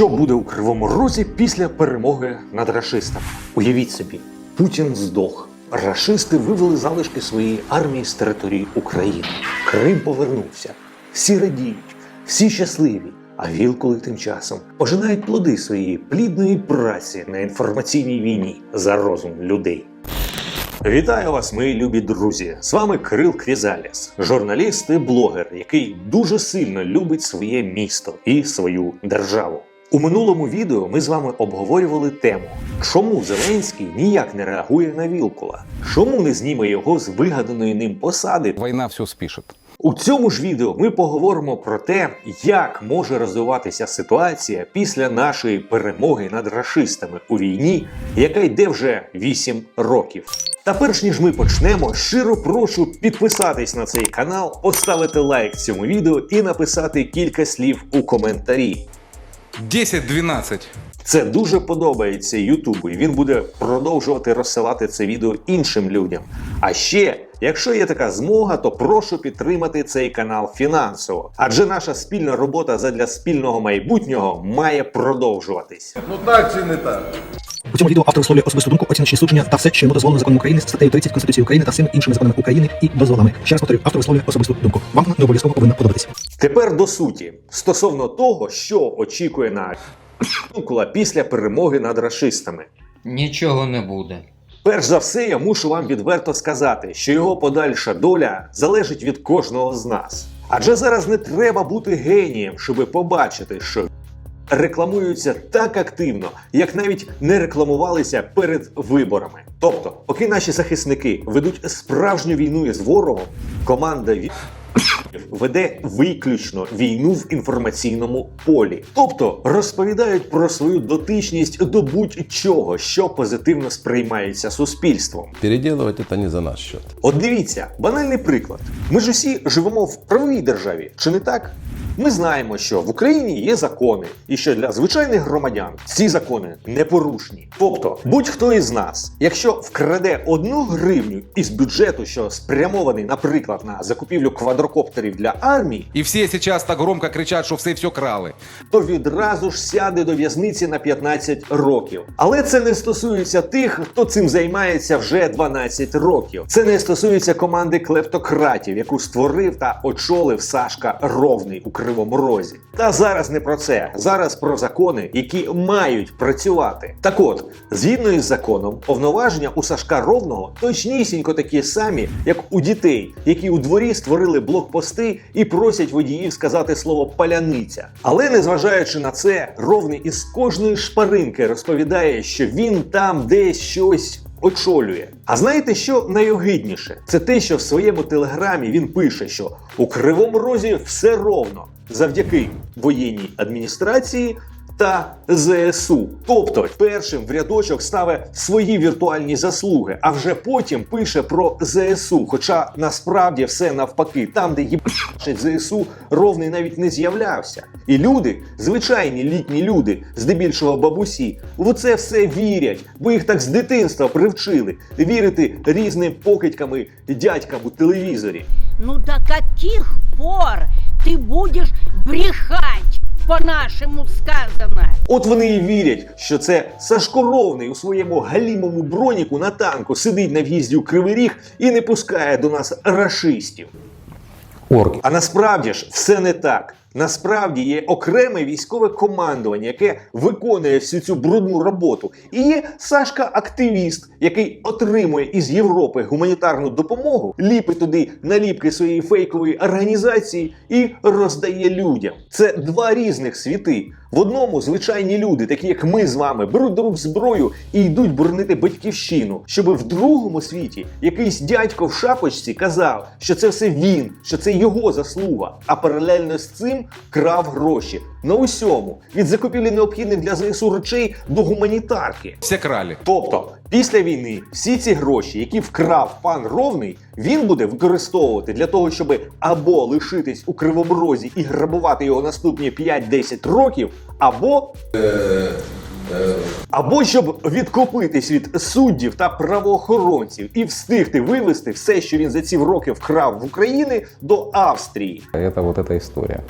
Що буде у Кривому Розі після перемоги над рашистами? Уявіть собі, Путін здох. Рашисти вивели залишки своєї армії з території України. Крим повернувся. Всі радіють, всі щасливі. А вілкули тим часом пожинають плоди своєї плідної праці на інформаційній війні за розум людей. Вітаю вас, мої любі друзі! З вами Кирил Крізаліс, журналіст і блогер, який дуже сильно любить своє місто і свою державу. У минулому відео ми з вами обговорювали тему, чому Зеленський ніяк не реагує на Вілкула, чому не зніме його з вигаданої ним посади Война все спишет. у цьому ж відео ми поговоримо про те, як може розвиватися ситуація після нашої перемоги над рашистами у війні, яка йде вже 8 років. Та перш ніж ми почнемо, щиро прошу підписатись на цей канал, поставити лайк цьому відео і написати кілька слів у коментарі. 10-12. Це дуже подобається Ютубу, і він буде продовжувати розсилати це відео іншим людям. А ще, якщо є така змога, то прошу підтримати цей канал фінансово, адже наша спільна робота задля спільного майбутнього має продовжуватись. Ну так чи не так? У цьому відео автор висловлює особисту думку, оціночні судження та все, що йому дозволено законом України, статтею 30 Конституції України та всіми іншими законами України і дозволами. Ще раз повторюю, автор висловлює особисту думку. Вам не обов'язково повинна подобатися. Тепер до суті стосовно того, що очікує на Вілкула після перемоги над рашистами. Нічого не буде. Перш за все, я мушу вам відверто сказати, що його подальша доля залежить від кожного з нас. Адже зараз не треба бути генієм, щоби побачити, що рекламуються так активно, як навіть не рекламувалися перед виборами. Тобто, поки наші захисники ведуть справжню війну із ворогом, команда Ві- веде виключно війну в інформаційному полі, тобто розповідають про свою дотичність до будь-чого, що позитивно сприймається суспільством. Переделывать это не за наш счет. От дивіться, банальний приклад. Ми ж усі живемо в правовій державі, чи не так? Ми знаємо, що в Україні є закони, і що для звичайних громадян ці закони непорушні. Тобто, будь-хто із нас, якщо вкраде одну гривню із бюджету, що спрямований, наприклад, на закупівлю квадрокоптерів для армії, И все сейчас так громко кричат, что все все крали. то відразу ж сяде до в'язниці на 15 років. Але це не стосується тих, хто цим займається вже 12 років. Це не стосується команди клептократів, яку створив та очолив Сашка Ровний у Кривому Розі. Та зараз не про це. Зараз про закони, які мають працювати. Так от, згідно із законом, повноваження у Сашка Ровного точнісінько такі самі, як у дітей, які у дворі створили блокпости і просять водіїв сказати слово паляниця. Але незважаючи на це, ровний із кожної шпаринки розповідає, що він там десь щось. Очолює. А знаєте, що найогидніше? Це те, що в своєму телеграмі він пише, що у Кривому Розі все ровно завдяки воєнній адміністрації та ЗСУ. Тобто першим в рядочок ставить свої віртуальні заслуги, а вже потім пише про ЗСУ. Хоча насправді все навпаки, там, де їбачить ЗСУ, ровний навіть не з'являвся. І люди, звичайні літні люди, здебільшого бабусі, в це все вірять, бо їх так з дитинства привчили вірити різним покидькам і дядькам у телевізорі. Ну до каких пор ты будешь брехать, по-нашему сказано? От вони і вірять, що це Сашко Ровний у своєму галімому броніку на танку сидить на в'їзді у Кривий Ріг і не пускає до нас рашистів. Орки. А насправді ж все не так. Насправді є окреме військове командування, яке виконує всю цю брудну роботу. І є Сашка активіст, який отримує із Європи гуманітарну допомогу, ліпить туди наліпки своєї фейкової організації і роздає людям. Це два різних світи. В одному звичайні люди, такі як ми з вами, беруть до рук зброю і йдуть боронити батьківщину, щоб в другому світі якийсь дядько в шапочці казав, що це все він, що це його заслуга. А паралельно з цим крав гроші на усьому від закупівлі необхідних для ЗСУ речей до гуманітарки. Все крали. Тобто, після війни всі ці гроші, які вкрав пан Ровний, він буде використовувати для того, щоб або лишитись у кривому розі і грабувати його наступні 5-10 років, або. Або щоб відкупитись від суддів та правоохоронців і встигти вивезти все, що він за ці роки вкрав в Україні, до Австрії. Это вот эта история.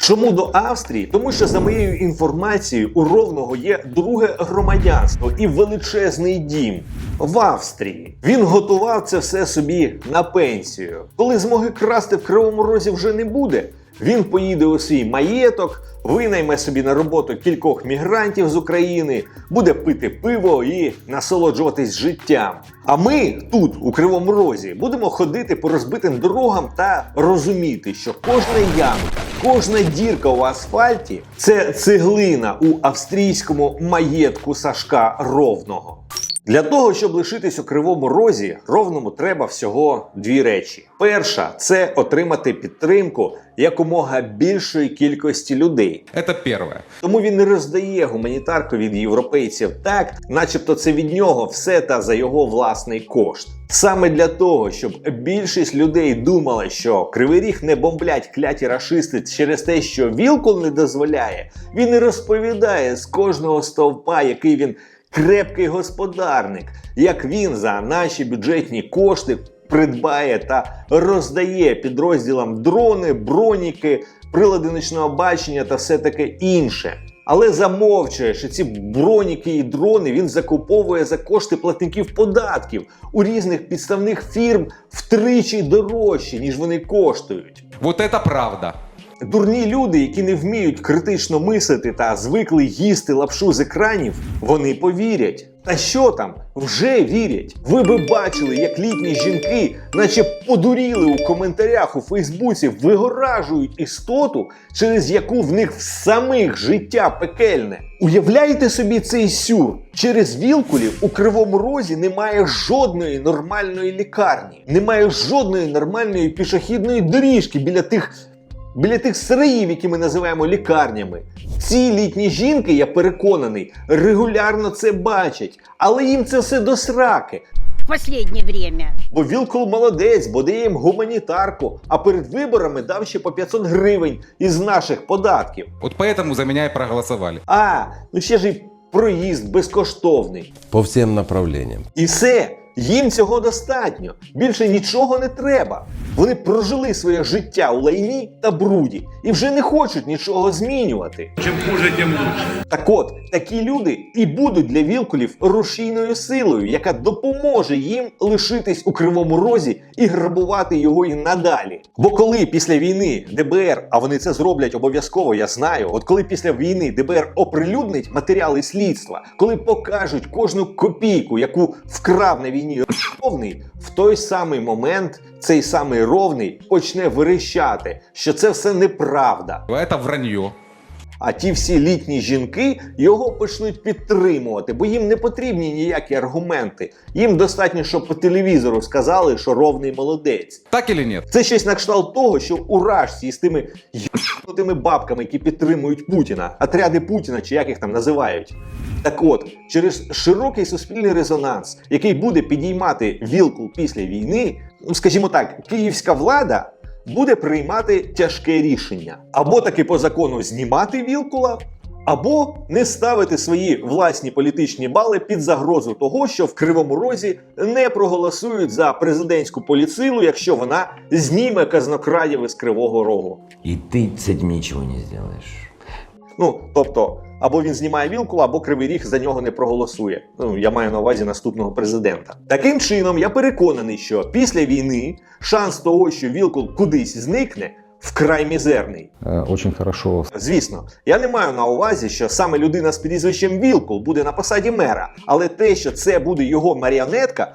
Чому до Австрії? Тому що за моєю інформацією у Ровного є друге громадянство і величезний дім в Австрії. Він готував це все собі на пенсію. Коли змоги красти в Кривому Розі вже не буде, він поїде у свій маєток, винайме собі на роботу кількох мігрантів з України, буде пити пиво і насолоджуватись життям. А ми тут, у Кривому Розі, будемо ходити по розбитим дорогам та розуміти, що кожна ямка, кожна дірка у асфальті це цеглина у австрійському маєтку Сашка Ровного. Для того, щоб лишитись у кривому розі, ровному треба всього дві речі: перша це отримати підтримку якомога більшої кількості людей. Это первое. Тому він не роздає гуманітарку від європейців так, начебто це від нього все та за його власний кошт. Саме для того, щоб більшість людей думала, що кривий ріг не бомблять кляті рашисти через те, що Вілкул не дозволяє, він і розповідає з кожного стовпа, який він крепкий господарник, як він за наші бюджетні кошти придбає та роздає підрозділам дрони, броніки, прилади ночного бачення та все таке інше. Але замовчує, що ці броніки і дрони він закуповує за кошти платників податків у різних підставних фірм втричі дорожче, ніж вони коштують. Вот это правда. Дурні люди, які не вміють критично мислити та звикли їсти лапшу з екранів, вони повірять. Та що там, вже вірять. Ви би бачили, як літні жінки, наче подуріли у коментарях у Фейсбуці, вигоражують істоту, через яку в них в самих життя пекельне. Уявляєте собі цей сюр? Через Вілкулів у Кривому Розі немає жодної нормальної лікарні, немає жодної нормальної пішохідної доріжки біля тих біля тих сраїв, які ми називаємо лікарнями. Ці літні жінки, я переконаний, регулярно це бачать, але їм це все до сраки. В последнее время. Бо Вілкул молодець, бо дає їм гуманітарку, а перед виборами дав ще по 500 гривень із наших податків. Вот поэтому за меня и проголосовали. А, ну ще ж і проїзд безкоштовний. По всем направлениям. І все, їм цього достатньо. Більше нічого не треба. Вони прожили своє життя у лайні та бруді і вже не хочуть нічого змінювати. Чем хуже, тем лучше. Так от, такі люди і будуть для вілкулів рушійною силою, яка допоможе їм лишитись у кривому розі і грабувати його і надалі. Бо коли після війни ДБР, а вони це зроблять обов'язково, я знаю. От коли після війни ДБР оприлюднить матеріали слідства, коли покажуть кожну копійку, яку вкрав на війні ровний, в той самий момент цей самий ровний почне верещати, що це все неправда. Это вранье. А ті всі літні жінки його почнуть підтримувати, бо їм не потрібні ніякі аргументи. Їм достатньо, щоб по телевізору сказали, що ровний молодець. Так или нет? Це щось на кшталт того, що у Рашці з тими тими бабками, які підтримують Путіна, отряди Путіна, чи як їх там називають. Так от, через широкий суспільний резонанс, який буде підіймати вілкул після війни, скажімо так, київська влада буде приймати тяжке рішення або таки по закону знімати вілкула. Або не ставити свої власні політичні бали під загрозу того, що в Кривому Розі не проголосують за президентську поліцилу, якщо вона зніме казнокрадів із Кривого Рогу. И ты с этим ничего не сделаешь. Ну тобто, або він знімає вілкула, або Кривий Ріг за нього не проголосує. Ну я маю на увазі наступного президента. Таким чином, я переконаний, що після війни шанс того, що вілкул кудись зникне, вкрай мізерний. Э, Очень хорошо Звісно, я не маю на увазі, що саме людина з прізвищем Вілкул буде на посаді мера, але те, що це буде його маріонетка,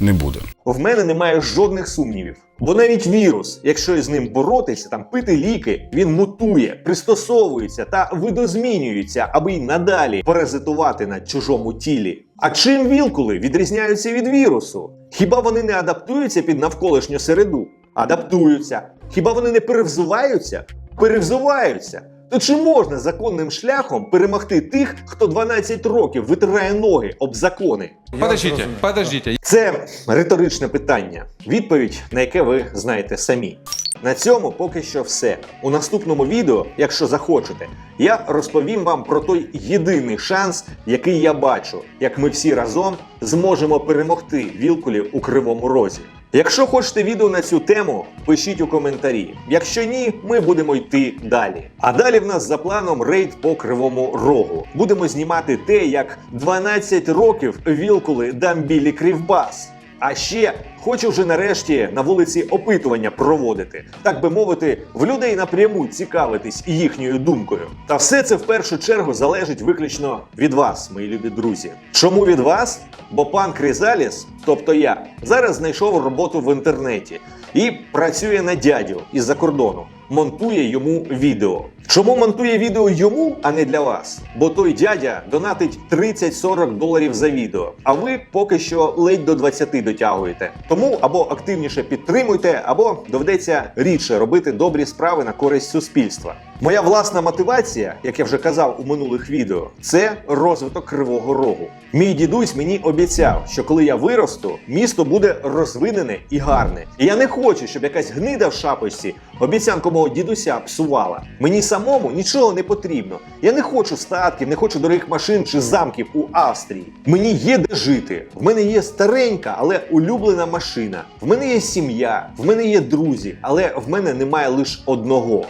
Не буде. в мене немає жодних сумнівів. Бо навіть вірус, якщо із ним боротися, там пити ліки, він мутує, пристосовується та видозмінюється, аби й надалі паразитувати на чужому тілі. А чим вілкули відрізняються від вірусу? Хіба вони не адаптуються під навколишню середу? Адаптуються. Хіба вони не перевзуваються? Перевзуваються. То чи можна законним шляхом перемогти тих, хто 12 років витирає ноги об закони? Подождите, подождите. Це риторичне питання, відповідь на яке ви знаєте самі. На цьому поки що все. У наступному відео, якщо захочете, я розповім вам про той єдиний шанс, який я бачу, як ми всі разом зможемо перемогти вілкулів у кривому розі. Якщо хочете відео на цю тему, пишіть у коментарі. Якщо ні, ми будемо йти далі. А далі в нас за планом рейд по кривому рогу. Будемо знімати те, як 12 років вілкули дамбілі кривбас. А ще хочу вже нарешті на вулиці опитування проводити, так би мовити, в людей напряму цікавитись їхньою думкою. Та все це в першу чергу залежить виключно від вас, мої любі друзі. Чому від вас? Бо пан Кризаліс, тобто я, зараз знайшов роботу в інтернеті і працює на дядю із-за кордону. Монтує йому відео. Чому монтує відео йому, а не для вас? Бо той дядя донатить 30-40 доларів за відео, а ви поки що ледь до 20 дотягуєте. Тому або активніше підтримуйте, або доведеться рідше робити добрі справи на користь суспільства. Моя власна мотивація, як я вже казав у минулих відео, це розвиток кривого рогу. Мій дідусь мені обіцяв, що коли я виросту, місто буде розвинене і гарне. І я не хочу, щоб якась гнида в шапочці обіцянку мого дідуся псувала. Мені самому нічого не потрібно. Я не хочу статків, не хочу дорогих машин чи замків у Австрії. Мені є де жити. В мене є старенька, але улюблена машина. В мене є сім'я, в мене є друзі, але в мене немає лише одного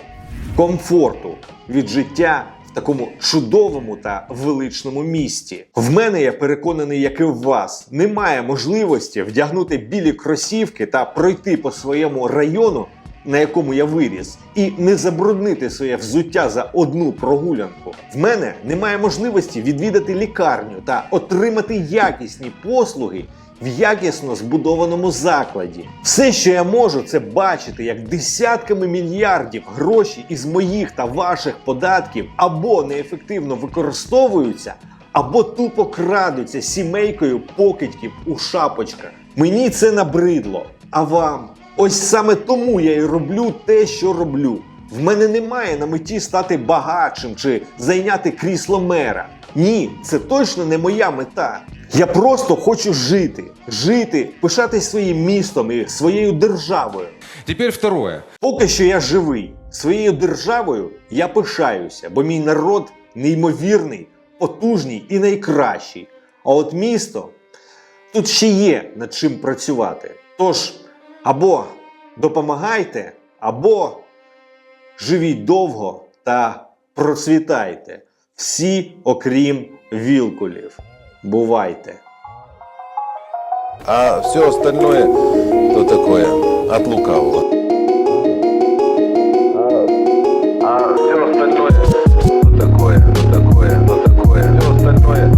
комфорту від життя в такому чудовому та величному місті. В мене я переконаний, як і в вас, немає можливості вдягнути білі кросівки та пройти по своєму району. На якому я виріс, і не забруднити своє взуття за одну прогулянку. В мене немає можливості відвідати лікарню та отримати якісні послуги в якісно збудованому закладі. Все, що я можу, це бачити, як десятками мільярдів гроші із моїх та ваших податків або неефективно використовуються, або тупо крадуться сімейкою покидьків у шапочках. Мені це набридло. А вам? Ось саме тому я і роблю те, що роблю. В мене немає на меті стати багатшим чи зайняти крісло мера. Ні, це точно не моя мета. Я просто хочу жити, жити, пишатись своїм містом і своєю державою. Теперь второе. Поки що я живий. Своєю державою я пишаюся, бо мій народ неймовірний, потужний і найкращий. А от місто тут ще є над чим працювати. Тож або допомагайте, або живіть довго та процвітайте. Всі, окрім вілкулів. Бувайте. А все остальное то такое от лукавого. А все остальное то такое, то такое, то такое, все остальное.